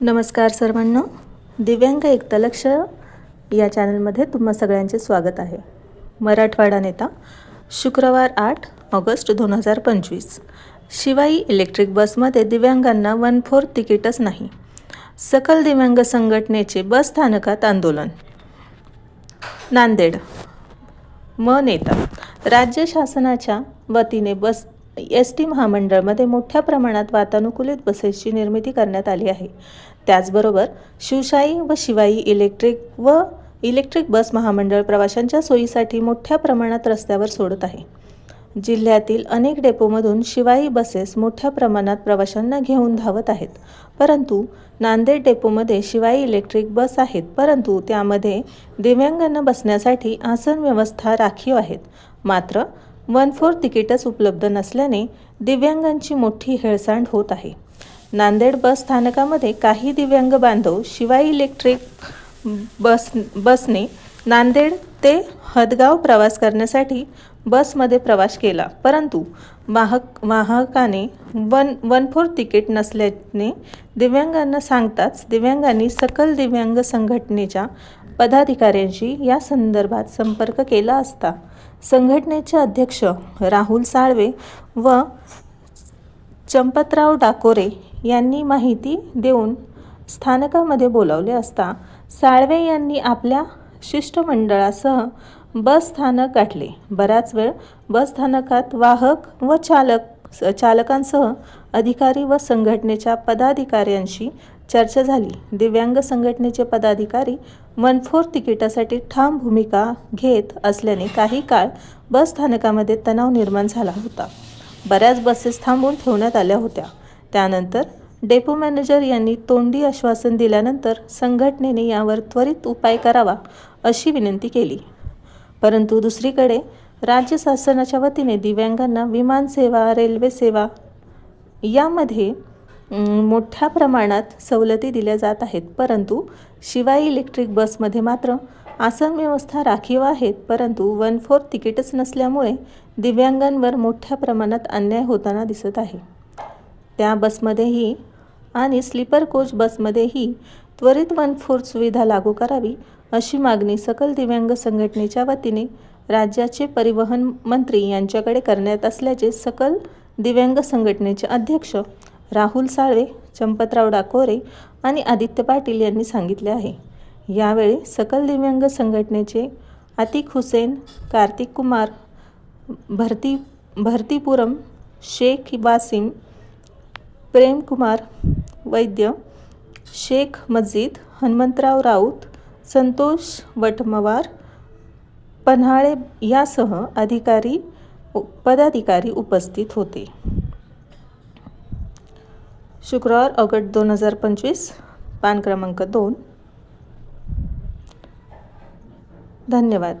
नमस्कार सर्वांना. दिव्यांग एकतलक्ष या चॅनलमध्ये तुम्हा सगळ्यांचे स्वागत आहे. मराठवाडा नेता शुक्रवार आठ ऑगस्ट दोन हजार पंचवीस. शिवाई इलेक्ट्रिक बसमध्ये दिव्यांगांना वन फोर्थ तिकीटच नाही. सकल दिव्यांग संघटनेचे बस स्थानकात आंदोलन. नांदेड. म नेता राज्य शासनाच्या वतीने बस एस टी महामंडळमध्ये मोठ्या प्रमाणात वातानुकूलित बसेसची निर्मिती करण्यात आली आहे. त्याचबरोबर शिवशाही व शिवाई इलेक्ट्रिक व इलेक्ट्रिक बस महामंडळ प्रवाशांच्या सोयीसाठी मोठ्या प्रमाणात रस्त्यावर सोडत आहे. जिल्ह्यातील अनेक डेपोमधून शिवाई बसेस मोठ्या प्रमाणात प्रवाशांना घेऊन धावत आहेत. परंतु नांदेड डेपोमध्ये शिवाई इलेक्ट्रिक बस आहेत. परंतु त्यामध्ये दिव्यांगांना बसण्यासाठी आसन व्यवस्था राखीव आहेत. मात्र वन फोर तिकीटच उपलब्ध नसल्याने दिव्यांगांची मोठी हेळसांड होत आहे. नांदेड बस स्थानकामध्ये काही दिव्यांग बांधव शिवाई इलेक्ट्रिक बस बसने नांदेड ते हदगाव प्रवास करण्यासाठी बसमध्ये प्रवास केला. परंतु वाहक वाहकाने वन वन फोर तिकीट नसल्याने दिव्यांगांना सांगताच दिव्यांगांनी सकल दिव्यांग संघटनेच्या पदाधिकाऱ्यांशी या संदर्भात संपर्क केला असता संघटनेचे अध्यक्ष राहुल साळवे व चंपतराव डाकोरे यांनी माहिती देऊन स्थानकामध्ये बोलावले असता साळवे यांनी आपल्या शिष्टमंडळासह बस स्थानक गाठले. बराच वेळ बस स्थानकात वाहक व चालक चालकांसह अधिकारी व संघटनेच्या पदाधिकाऱ्यांशी चर्चा झाली. दिव्यांग संघटनेचे पदाधिकारी वन फोर तिकिटासाठी ठाम भूमिका घेत असल्याने काही काळ बस स्थानकामध्ये तणाव निर्माण झाला होता. बऱ्याच बसेस थांबून ठेवण्यात आल्या होत्या. त्यानंतर डेपो मॅनेजर यांनी तोंडी आश्वासन दिल्यानंतर संघटनेने यावर त्वरित उपाय करावा अशी विनंती केली. परंतु दुसरीकडे राज्य शासनाच्या वतीने दिव्यांगांना विमानसेवा रेल्वे सेवा यामध्ये मोठ्या प्रमाणात सवलती दिल्या जात आहेत. परंतु शिवाय इलेक्ट्रिक बसमध्ये मात्र आसन व्यवस्था राखीव आहेत. परंतु वन फोर तिकीटच नसल्यामुळे दिव्यांगांवर मोठ्या प्रमाणात अन्याय होताना दिसत आहे. त्या बसमध्येही आणि स्लीपर कोच बसमध्येही त्वरित वन फोर सुविधा लागू करावी अशी मागणी सकल दिव्यांग संघटनेच्या वतीने राज्याचे परिवहन मंत्री यांच्याकडे करण्यात असल्याचे सकल दिव्यांग संघटनेचे अध्यक्ष राहुल साळवे चंपतराव डाकोरे आणि आदित्य पाटील यांनी सांगितले आहे. यावेळी सकल दिव्यांग संघटनेचे अतिक हुसेन कार्तिक कुमार भरती भरतीपुरम शेख वासिम प्रेमकुमार वैद्य शेख मस्जिद हनुमंतराव राऊत संतोष वटमवार पन्हाळे यासह अधिकारी पदाधिकारी उपस्थित होते. शुक्रवार ऑगस्ट दोन हजार पंचवीस पान क्रमांक दोन. धन्यवाद.